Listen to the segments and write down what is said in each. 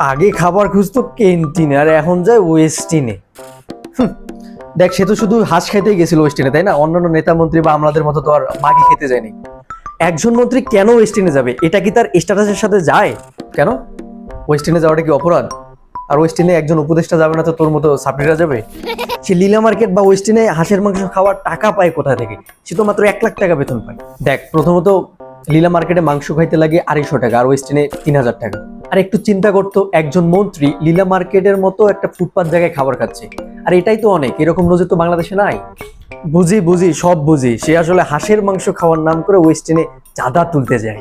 আগে খাবার খুঁজতো ক্যান্টিনে, আর এখন যায় ওয়েস্টিনে দেখ, সে তো শুধু হাঁস খেতেই গেছিল ওয়েস্টিনে তাই না? অন্যান্য নেতা মন্ত্রী বা আমলাদের মতো তো আর মাগি খেতে যায়নি। একজন মন্ত্রী কেন ওয়েস্টিনে যাবে? এটা কি তার স্ট্যাটাসের সাথে যায়? কেন? ওয়েস্টিনে যাওয়াটা কি অপরাধ? আর ওয়েস্টিনে একজন উপদেষ্টা যাবে না তো তোর মতো সাপ্লিরা যাবে? সে লীলা মার্কেট বা ওয়েস্টিনে হাঁসের মাংস খাওয়ার টাকা পায় কোথা থেকে? সে তো মাত্র এক লাখ টাকা বেতন পায়। দেখ, প্রথমত লীলা মার্কেটে মাংস খাইতে লাগে আড়াইশো টাকা, আর ওয়েস্টিনে তিন হাজার টাকা। আর একটু চিন্তা করতো, একজন মন্ত্রী লীলা মার্কেটের মতো একটা ফুটপাত জায়গায় খাবার খাচ্ছে। আর এটাই তো অনেক, এরকম নজির তো বাংলাদেশে নাই। বুঝি বুঝি, সব বুঝি। সে আসলে হাঁসের মাংস খাওয়ার নাম করে ওয়েস্টিনে চাঁদা তুলতে যায়।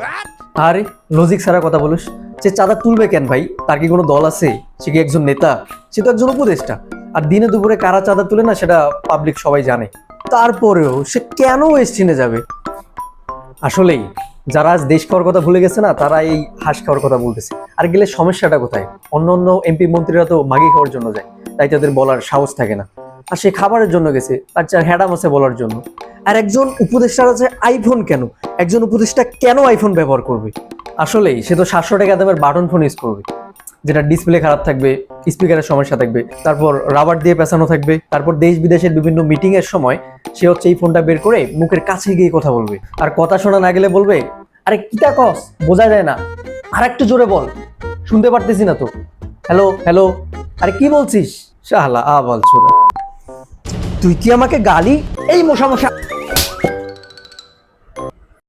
আরে লজিক ছাড়া কথা বলিস? সে চাঁদা তুলবে কেন ভাই? তার কি কোনো দল আছে? সে কি একজন নেতা? সে তো একজন উপদেষ্টা। আর দিনে দুপুরে কারা চাঁদা তুলে না, সেটা পাবলিক সবাই জানে। তারপরেও সে কেন ওয়েস্টিনে যাবে? আসলেই যারা আজ দেশ খাওয়ার কথা ভুলে গেছে না, তারা এই হাঁস খাওয়ার কথা বলতেছে। আর গেলে সমস্যাটা কোথায়? অন্য অন্য এমপি মন্ত্রীরা তো মাগি খাওয়ার জন্য যায়, তাই তাদের বলার সাহস থাকে না। আর সে খাবারের জন্য গেছে আর যার হ্যাডাম আছে বলার জন্য। আর একজন উপদেষ্টার আছে আইফোন কেন? একজন উপদেষ্টা কেন আইফোন ব্যবহার করবে? আসলেই সে তো সাতশো টাকা দামের বাটন ফোন ইউজ করবে, যেটা ডিসপ্লে খারাপ থাকবে স্পিকারের সমস্যা থাকবে। তারপর রাবার দিয়ে পেঁচানো থাকবে। তারপর দেশ বিদেশের বিভিন্ন মিটিং এর সময় সে হচ্ছে এই ফোনটা বের করে মুখের কাছে গিয়ে কথা বলবে। আর কথা শোনা না গেলে বলবে আরে কিটা কস? বোঝা যায় না। আর একটু জোরে বল। শুনতে পারতেছি না তো। হ্যালো হ্যালো আরে কি বলছিস? শাহলা আ বল তুই কি আমাকে গালি? এই মশা মশা।